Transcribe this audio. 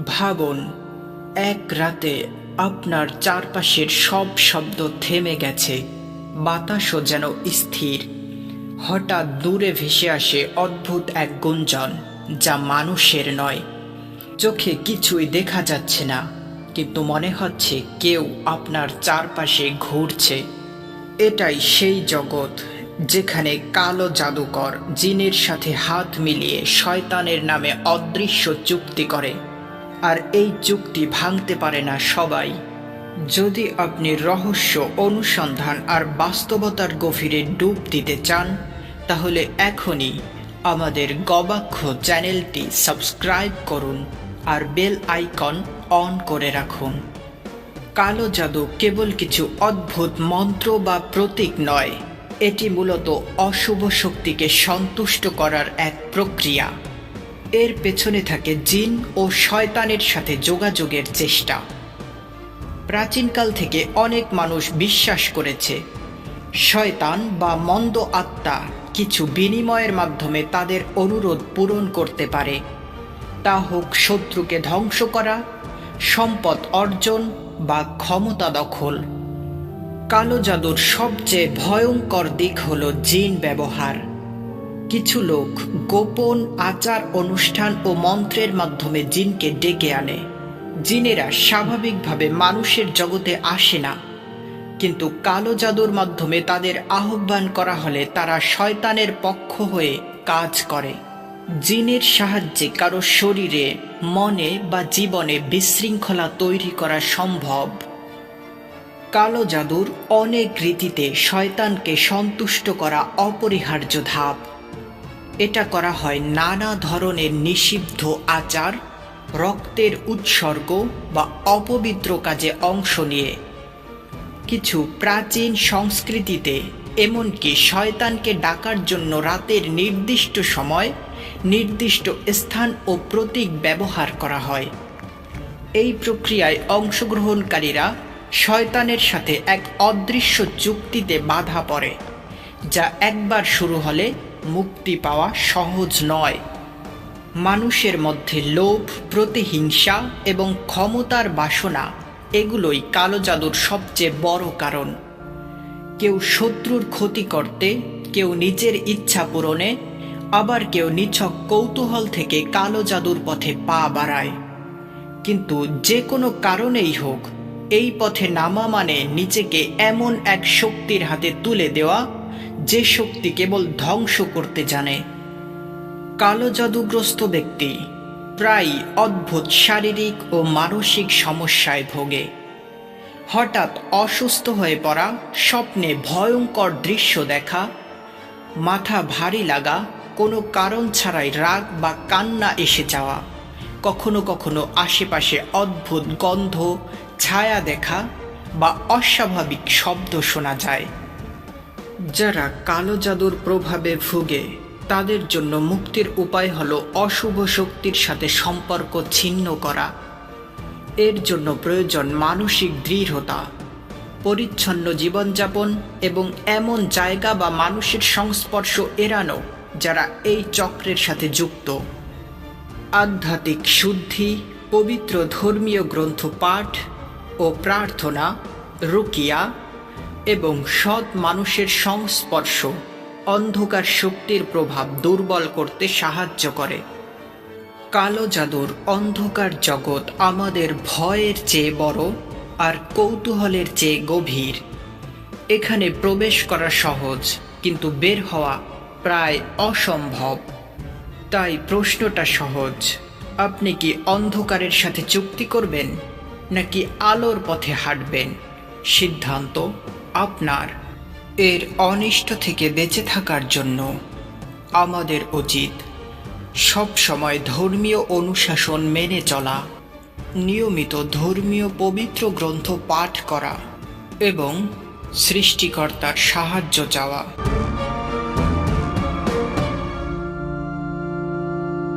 ভাবুন এক রাতে আপনার চারপাশের সব শব্দ থেমে গেছে, বাতাসও যেন স্থির। হঠাৎ দূরে ভেসে আসে অদ্ভুত এক গুঞ্জন, যা মানুষের নয়। চোখে কিছুই দেখা যাচ্ছে না, কিন্তু মনে হচ্ছে কেউ আপনার চারপাশে ঘুরছে। এটাই সেই জগৎ, যেখানে কালো জাদুকর জিনের সাথে হাত মিলিয়ে শয়তানের নামে অদৃশ্য চুক্তি করে। আর এই চুক্তি ভাঙতে পারে না সবাই। যদি আপনি রহস্য, অনুসন্ধান আর বাস্তবতার গভীরে ডুব দিতে চান, তাহলে এখনই আমাদের গবাক্ষ চ্যানেলটি সাবস্ক্রাইব করুন আর বেল আইকন অন করে রাখুন। কালো জাদু কেবল কিছু অদ্ভুত মন্ত্র বা প্রতীক নয়, এটি মূলত অশুভ শক্তিকে সন্তুষ্ট করার এক প্রক্রিয়া। এর পেছনে থাকে জিন ও শয়তানের সাথে যোগাযোগের চেষ্টা। প্রাচীনকাল থেকে অনেক মানুষ বিশ্বাস করেছে, শয়তান বা মন্দ আত্মা কিছু বিনিময়ের মাধ্যমে তাদের অনুরোধ পূরণ করতে পারে। তা হোক শত্রুকে ধ্বংস করা, সম্পদ অর্জন বা ক্ষমতা দখল। কালো জাদুর সবচেয়ে ভয়ঙ্কর দিক হল জিন ব্যবহার। কিছু লোক গোপন আচার, অনুষ্ঠান ও মন্ত্রের মাধ্যমে জিনকে ডেকে আনে। জিনেরা স্বাভাবিকভাবে মানুষের জগতে আসে না। কিন্তু কালো জাদুর মাধ্যমে তাদের আহ্বান করা হলে তারা শয়তানের পক্ষ হয়ে কাজ করে। জিনের সাহায্যে কারও শরীরে, মনে বা জীবনে বিশৃঙ্খলা তৈরি করা সম্ভব। কালো জাদুর অনেক রীতিতে শয়তানকে সন্তুষ্ট করা অপরিহার্য ধাপ। এটা করা হয় নানা ধরনের নিষিদ্ধ আচার, রক্তের উৎসর্গ বা অপবিত্র কাজে অংশ নিয়ে। কিছু প্রাচীন সংস্কৃতিতে, এমনকি শয়তানকে ডাকার জন্য রাতের নির্দিষ্ট সময়, নির্দিষ্ট স্থান ও প্রতীক ব্যবহার করা হয়। এই প্রক্রিয়ায় অংশগ্রহণকারীরা শয়তানের সাথে এক অদৃশ্য চুক্তিতে বাধা পড়ে, যা একবার শুরু হলে মুক্তি পাওয়া সহজ নয়। মানুষের মধ্যে লোভ, প্রতিহিংসা এবং ক্ষমতার বাসনা এগুলোই কালো জাদুর সবচেয়ে বড় কারণ। কেউ শত্রুর ক্ষতি করতে, কেউ নিজের ইচ্ছা পূরণে, আবার কেউ নিছক কৌতূহল থেকে কালো জাদুর পথে পা বাড়ায়। কিন্তু যে কোনো কারণেই হোক, এই পথে নামা মানে নিজেকে এমন এক শক্তির হাতে তুলে দেওয়া যে শক্তি কেবল ধ্বংস করতে জানে। কালো জাদুগ্রস্ত ব্যক্তি প্রায় অদ্ভুত শারীরিক ও মানসিক সমস্যায় ভোগে। হঠাৎ অসুস্থ হয়ে পড়া, স্বপ্নে ভয়ঙ্কর দৃশ্য দেখা, মাথা ভারী লাগা, কোনো কারণ ছাড়াই রাগ বা কান্না এসে যাওয়া, কখনো কখনো আশেপাশে অদ্ভুত গন্ধ, ছায়া দেখা বা অস্বাভাবিক শব্দ শোনা যায়। যারা কালো জাদুর প্রভাবে ভুগে, তাদের জন্য মুক্তির উপায় হলো অশুভ শক্তির সাথে সম্পর্ক ছিন্ন করা। এর জন্য প্রয়োজন মানসিক দৃঢ়তা, পরিচ্ছন্ন জীবনযাপন এবং এমন জায়গা বা মানুষের সংস্পর্শ এড়ানো যারা এই চক্রের সাথে যুক্ত। আধ্যাত্মিক শুদ্ধি, পবিত্র ধর্মীয় গ্রন্থ পাঠ ও প্রার্থনা, রুকিয়া এবং সৎ মানুষের সংস্পর্শ অন্ধকার শক্তির প্রভাব দুর্বল করতে সাহায্য করে। কালো জাদুর অন্ধকার জগৎ আমাদের ভয়ের চেয়ে বড় আর কৌতূহলের চেয়ে গভীর। এখানে প্রবেশ করা সহজ, কিন্তু বের হওয়া প্রায় অসম্ভব। তাই প্রশ্নটা সহজ, আপনি কি অন্ধকারের সাথে চুক্তি করবেন নাকি আলোর পথে হাঁটবেন? সিদ্ধান্ত আপনার, এর অনিষ্ট থেকে বেঁচে থাকার জন্য আমাদের উচিত সব সময় ধর্মীয় অনুশাসন মেনে চলা, নিয়মিত ধর্মীয় পবিত্র গ্রন্থ পাঠ করা এবং সৃষ্টিকর্তার সাহায্য চাওয়া।